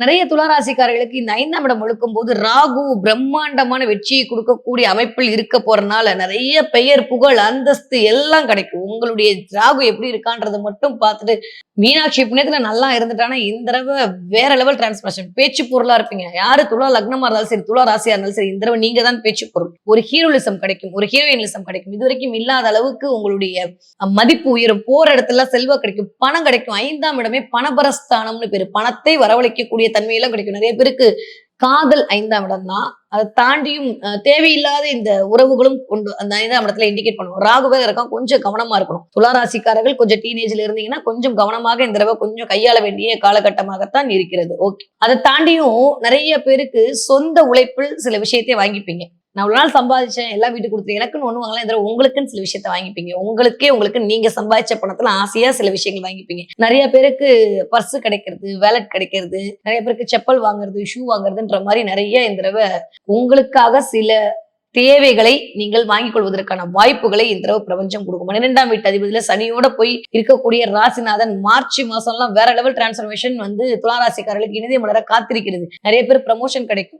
நிறைய துளாராசிக்காரர்களுக்கு இந்த ஐந்தாம் இடம் ஒழுக்கும் போது ராகு பிரம்மாண்டமான வெற்றியை கொடுக்கக்கூடிய அமைப்பில் இருக்க போறனால நிறைய பெயர் புகழ் அந்தஸ்து எல்லாம் கிடைக்கும். உங்களுடைய ராகு எப்படி இருக்கான்றது மட்டும் பார்த்துட்டு மீனாட்சி புண்ணியத்துல நல்லா இருந்துட்டானா இந்த தடவை வேற லெவல் டிரான்ஸ்மேஷன் பேச்சு பொருளா இருப்பீங்க. யாரு துளா லக்னமா இருந்தாலும் சரி துளா ராசியா இருந்தாலும் சரி இந்த தடவை நீங்க தான் பேச்சு பொருள். ஒரு ஹீரோலிசம் கிடைக்கும் ஒரு ஹீரோயினிசம் கிடைக்கும். இது வரைக்கும் இல்லாத அளவுக்கு உங்களுடைய மதிப்பு உயரும். போற இடத்துல செல்வம் கிடைக்கும் பணம் கிடைக்கும். ஐந்தாம் இடமே பணபரஸ்தானம்னு பேரு. பணத்தை வரவழைக்கக்கூடிய தன்மையெல்லாம் கிடைக்கும். நிறைய பேருக்கு காதல் ஐந்தாம் இடம் தான். அதை தாண்டியும் தேவையில்லாத இந்த உறவுகளும் கொண்டு அந்த ஐந்தாம் இடத்துல இண்டிகேட் பண்ணுவோம் ராகுவே இருக்கான் கொஞ்சம் கவனமா இருக்கணும். துளாராசிக்காரர்கள் கொஞ்சம் டீனேஜ்ல இருந்தீங்கன்னா கொஞ்சம் கவனமாக இந்த தடவை கொஞ்சம் கையாள வேண்டிய காலகட்டமாகத்தான் இருக்கிறது. ஓகே அதை தாண்டியும் நிறைய பேருக்கு சொந்த உழைப்பில் சில விஷயத்தை வாங்கிப்பீங்க. நான் இவ்வளவு நாள் சம்பாதிச்சேன் எல்லாம் வீட்டுக்கு கொடுத்து எனக்குன்னு ஒன்று வாங்கலாம் இந்த தடவை உங்களுக்குன்னு சில விஷயத்த வாங்கிப்பீங்க. உங்களுக்கே உங்களுக்கு நீங்க சம்பாதிச்ச பணத்துல ஆசையா சில விஷயங்கள் வாங்கிப்பீங்க. நிறைய பேருக்கு பர்ஸ் கிடைக்கிறது வேலட் கிடைக்கிறது நிறைய பேருக்கு செப்பல் வாங்குறது ஷூ வாங்குறதுன்ற மாதிரி நிறைய இந்த தடவை உங்களுக்காக சில தேவைகளை நீங்கள் வாங்கிக் கொள்வதற்கான வாய்ப்புகளை இந்த தடவை பிரபஞ்சம் கொடுக்கும். பன்னிரெண்டாம் வீட்டு அதிபதியில சனியோட போய் இருக்கக்கூடிய ராசிநாதன் மார்ச் மாசம்லாம் வேற லெவல் டிரான்ஸ்பர்மேஷன் வந்து துளாராசிக்காரர்களுக்கு இனிதே மலர காத்திருக்கிறது. நிறைய பேர் ப்ரமோஷன் கிடைக்கும்.